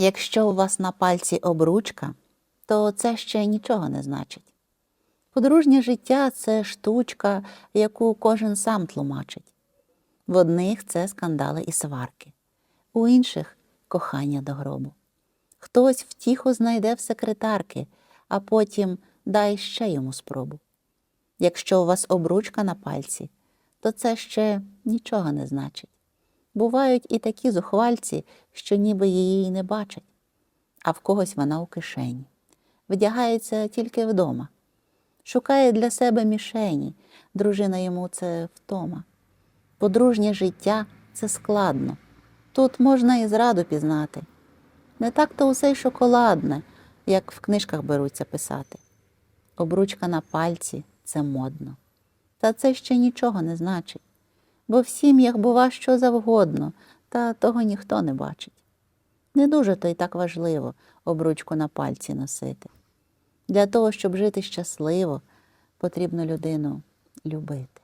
Якщо у вас на пальці обручка, то це ще нічого не значить. Подружнє життя це штучка, яку кожен сам тлумачить. В одних це скандали і сварки, у інших кохання до гробу. Хтось втіху знайде в секретарки, а потім дай ще йому спробу. Якщо у вас обручка на пальці, то це ще нічого не значить. Бувають і такі зухвальці, що ніби її й не бачать, а в когось вона у кишені. Вдягається тільки вдома. Шукає для себе мішені, дружина йому це втома. Подружнє життя це складно. Тут можна і зраду пізнати. Не так то усе й шоколадне, як в книжках беруться писати. Обручка на пальці це модно. Та це ще нічого не значить, бо в сім'ях бува що завгодно, та того ніхто не бачить. Не дуже то й так важливо обручку на пальці носити. Для того, щоб жити щасливо, потрібно людину любити.